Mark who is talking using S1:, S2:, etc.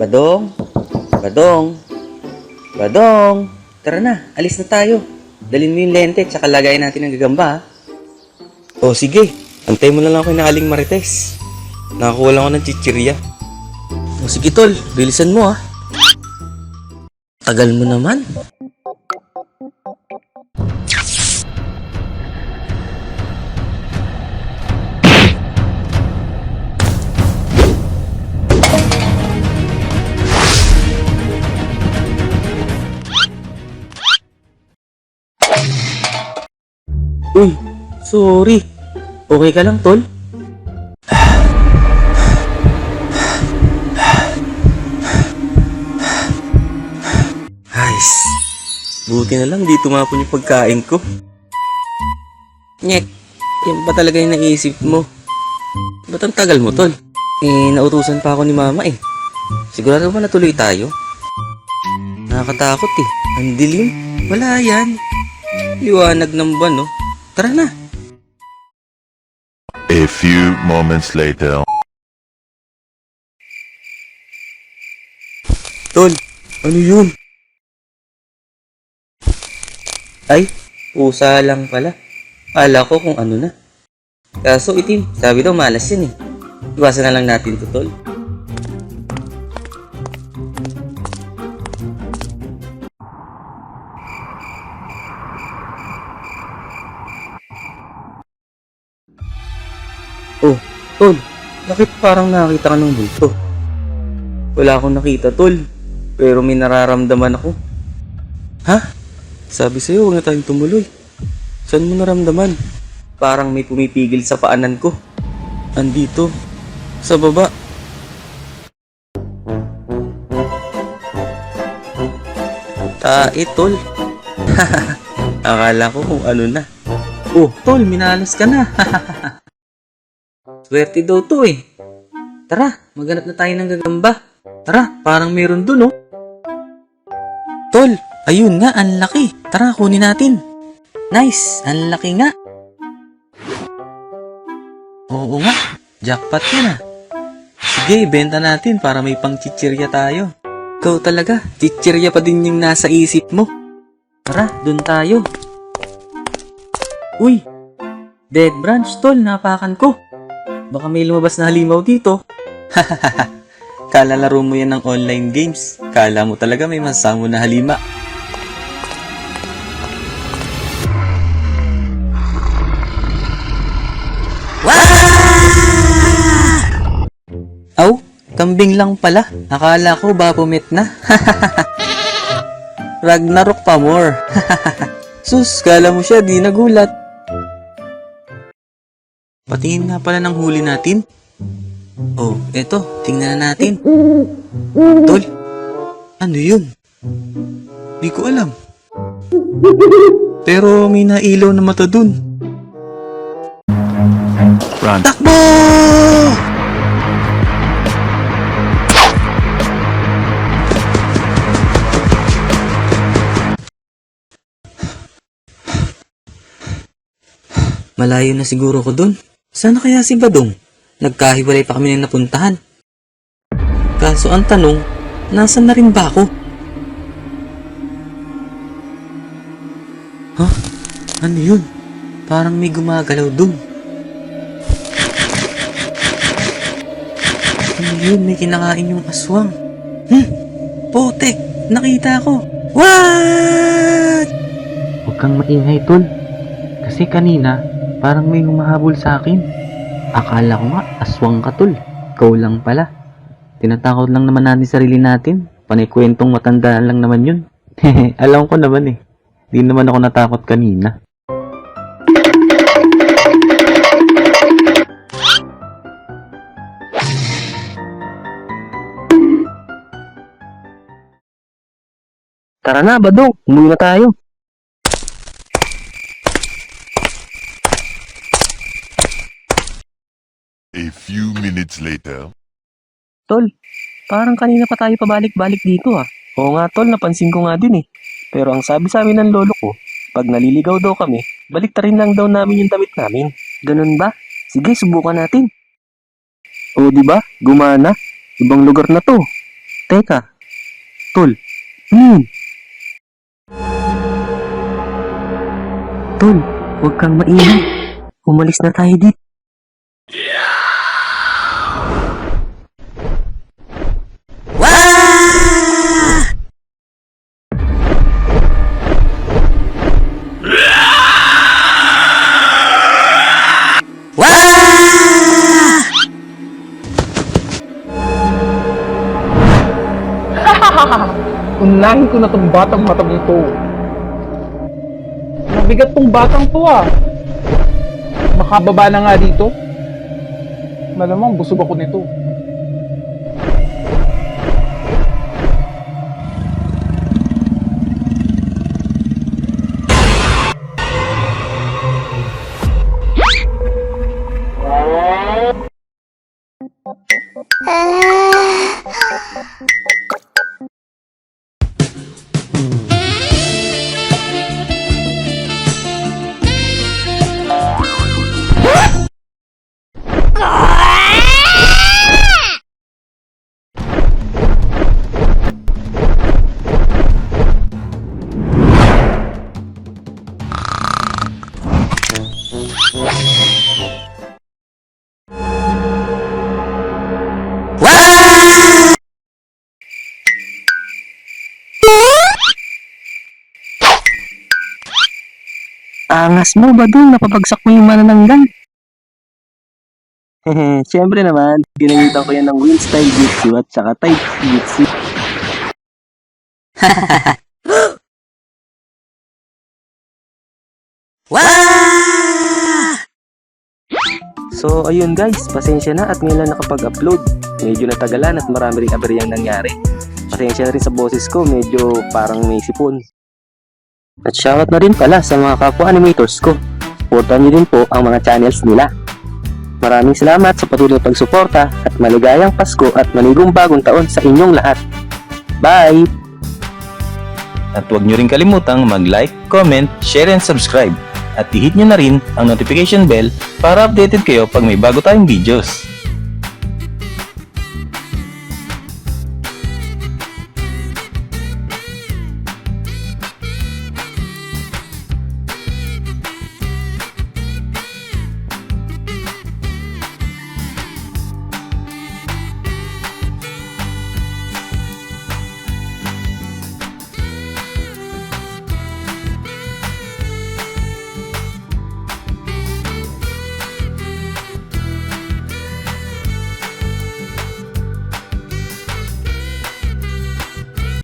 S1: Badong? Badong? Badong? Tara na, alis na tayo. Dalhin mo yung lente tsaka lagayin natin ang gagamba ha. Oh, sige. Antay mo na lang ako na aling marites. Nakakuha lang ako ng chichirya. Oh, sige tol, bilisan mo ha. Tagal mo naman. Uy, sorry. Okay ka lang, tol? Ayos. Buti na lang di tumapon yung pagkain ko. Nyek, yan ba talaga yung naisip mo? Ba't ang tagal mo, tol? Eh, nautusan pa ako ni mama eh. Sigurado ba natuloy tayo? Nakakatakot eh. Ang dilim. Wala yan. Liwanag ng buwan, no? Tara na.
S2: A few moments later.
S1: Tol, ano yun? Ay, pusa lang pala. Kala ko kung ano na. Kaso itim, sabi daw malas yan eh. Iwasan na lang natin to, tol. Tol, bakit parang nakita ka ng bulto? Wala akong nakita, tol. Pero may nararamdaman ako. Ha? Sabi sa'yo, huwag na tayong tumuloy. Saan mo naramdaman? Parang may pumipigil sa paanan ko. Andito. Sa baba. Tae, tol. Akala ko kung ano na. Oh, tol, minalas ka na. Swerte daw to eh. Tara, maghanap na tayo ng gagamba. Tara, parang meron dun oh. Tol, ayun nga, ang laki. Tara, kunin natin. Nice, ang laki nga. Oo nga, jackpot yan ah. Sige, ibenta natin para may pang chichirya tayo. Ikaw talaga, chichirya pa din yung nasa isip mo. Tara, dun tayo. Uy, dead branch tol, napakan ko. Baka may lumabas na halimaw dito. Kala laro mo yan ng online games. Kala mo talaga may masamo na halima. Aw, kambing lang pala. Akala ko Baphomet na. Ragnarok pa more. Sus, kala mo siya, di nagulat. Patingin nga pala ng huli natin. Oh, eto, tingnan na natin. Tol, ano yun? Di ko alam. Pero may nailaw na mata dun.
S2: Run.
S1: Takbo! Malayo na siguro ko dun. Sana kaya si Badong? Nagkahiwalay pa kami ng napuntahan. Kaso ang tanong, nasan na rin ba ako? Ha? Ano yun? Parang may gumagalaw dun. Ano yun? May kinakain yung aswang. Hmm? Potek! Nakita ko! What?
S3: Huwag kang maingay, tol. Kasi kanina, parang may humahabol sa akin. Akala ko nga, aswang ka, tol. Ikaw lang pala. Tinatakot lang naman natin sarili natin. Panikwentong matandaan lang naman yun. Alam ko naman eh. Di naman ako natakot kanina.
S4: Tara na, Badong. Umuwi na tayo.
S2: A few minutes later.
S4: Tol, parang kanina pa tayo pabalik-balik dito ah. Oo nga, Tol. Napansin ko nga din eh. Pero ang sabi sa amin ng lolo ko, pag naliligaw daw kami, balik rin lang daw namin yung damit namin. Ganun ba? Sige, subukan natin. O, di ba? Gumana. Ibang lugar na to. Teka. Tol, yun? Tol, huwag kang maingay. Umalis na tayo dito.
S5: Unahin ko na tong batang matang ito. Mabigat tong batang to ah. Makababa na nga dito. Malamang busog ako nito.
S4: Angas mo ba dun? Napabagsak mo yung manananggal. Hehe, siyempre naman, ginamitan ko yan ng wheel style jutsu at saka tight jutsu. So, ayun guys, pasensya na at ngayon lang nakapag-upload. Medyo natagalan at marami rin aberyang nangyari. Pasensya na rin sa boses ko, medyo parang may sipon. At shoutout na rin pala sa mga kapwa animators ko. Supportan niyo din po ang mga channels nila. Maraming salamat sa patuloy na pagsuporta at maligayang Pasko at manigong bagong taon sa inyong lahat. Bye!
S6: At huwag nyo rin kalimutang mag-like, comment, share, and subscribe. At i-hit nyo na rin ang notification bell para updated kayo pag may bago tayong videos.